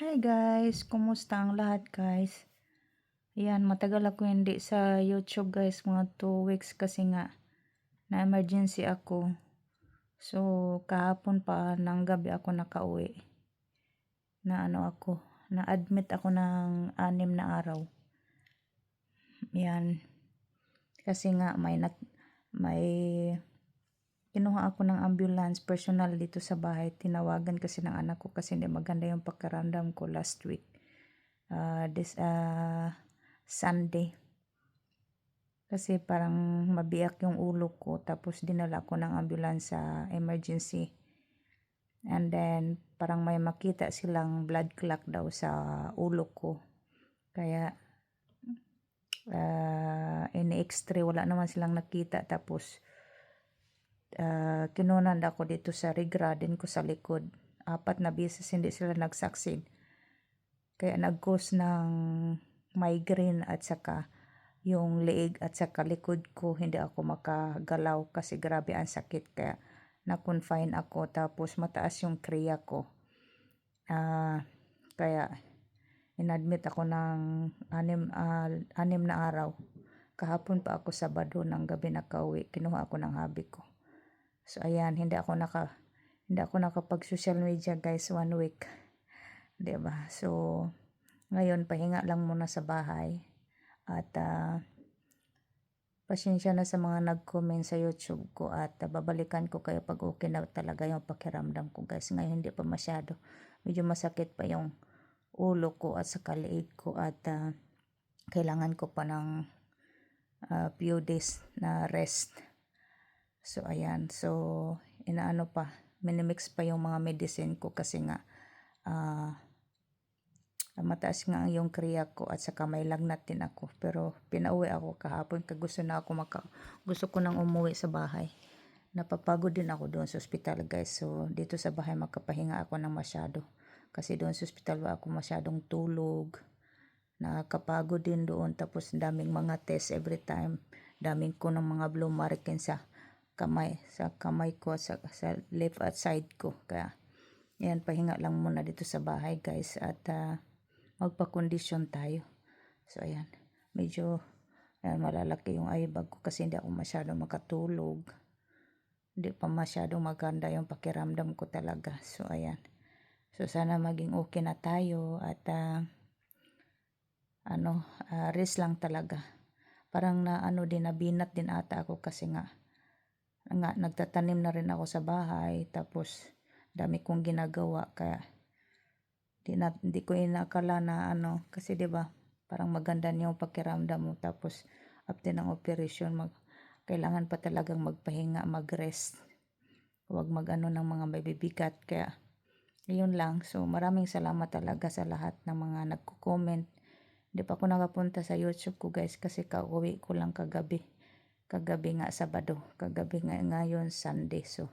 Hi guys, kumusta ang lahat guys? Yan, matagal ako hindi sa YouTube guys, mga 2 weeks kasi nga na emergency ako. So, kahapon pa ng gabi ako nakauwi. Na ano ako, na-admit ako ng anim na araw. Yan. Kasi nga may nag, may kinuha ako ng ambulance personal dito sa bahay. Tinawagan kasi ng anak ko kasi hindi maganda yung pakiramdam ko last week. Uh, this uh, Sunday. Kasi parang mabiyak yung ulo ko tapos dinala ko ng ambulance sa emergency. And then parang may makita silang blood clot daw sa ulo ko. Kaya uh, ini-x-ray wala naman silang nakita tapos uh, kinunan ako dito sa regradin ko sa likod. Apat na beses hindi sila nagsaksid. Kaya nag-cause ng migraine at saka yung leeg at saka likod ko hindi ako makagalaw kasi grabe ang sakit kaya na-confine ako tapos mataas yung kriya ko. Uh, kaya inadmit ako ng anim, uh, anim na araw. Kahapon pa ako Sabado ng gabi nakauwi. Kinuha ako ng habi ko. So ayan, hindi ako naka hindi ako nakapag social media guys one week. 'Di ba? So ngayon pahinga lang muna sa bahay at uh, pasensya na sa mga nag-comment sa YouTube ko at uh, babalikan ko kayo pag okay na talaga yung pakiramdam ko guys. Ngayon hindi pa masyado. Medyo masakit pa yung ulo ko at sa kaliig ko at uh, kailangan ko pa ng uh, few days na rest. So ayan, so inaano pa, minimix pa yung mga medicine ko kasi nga uh, mataas nga yung kriya ko at saka may lagnat din ako. Pero pinauwi ako kahapon kag gusto na ako maka gusto ko nang umuwi sa bahay. Napapagod din ako doon sa ospital guys. So dito sa bahay magkapahinga ako ng masyado. Kasi doon sa ospital wa ako masyadong tulog. Nakakapagod din doon tapos daming mga test every time. Daming ko ng mga blue markin sa kamay sa kamay ko sa, sa left at side ko. Kaya yan pahinga lang muna dito sa bahay guys at uh, magpa-condition tayo. So, ayan. Medyo ayan, malalaki yung eyebag ko kasi hindi ako masyadong makatulog. Hindi pa masyadong maganda yung pakiramdam ko talaga. So, ayan. So, sana maging okay na tayo at uh, ano, uh, rest lang talaga. Parang na ano din, nabinat din ata ako kasi nga, nga nagtatanim na rin ako sa bahay tapos dami kong ginagawa kaya Di, na, di ko inakala na ano, kasi 'di ba parang maganda yung pakiramdam mo tapos after ng operation mag, kailangan pa talagang magpahinga, mag-rest. Huwag mag-ano ng mga mabibigat. Kaya, yun lang. So, maraming salamat talaga sa lahat ng mga nagko-comment. Hindi pa ako nakapunta sa YouTube ko guys kasi kauwi ko lang kagabi. Kagabi nga Sabado. Kagabi nga ngayon Sunday. So,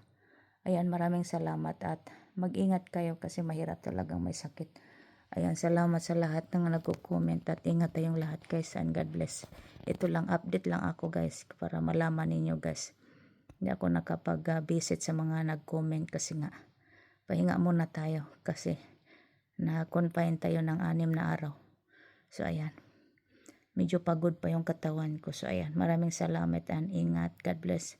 ayan maraming salamat at mag-ingat kayo kasi mahirap talagang may sakit. Ayan, salamat sa lahat ng nagko-comment at ingat tayong lahat guys and God bless. Ito lang, update lang ako guys para malaman ninyo guys. Hindi ako nakapag-visit sa mga nag-comment kasi nga pahinga muna tayo kasi na-confine tayo ng anim na araw. So ayan, medyo pagod pa yung katawan ko. So ayan, maraming salamat and ingat. God bless.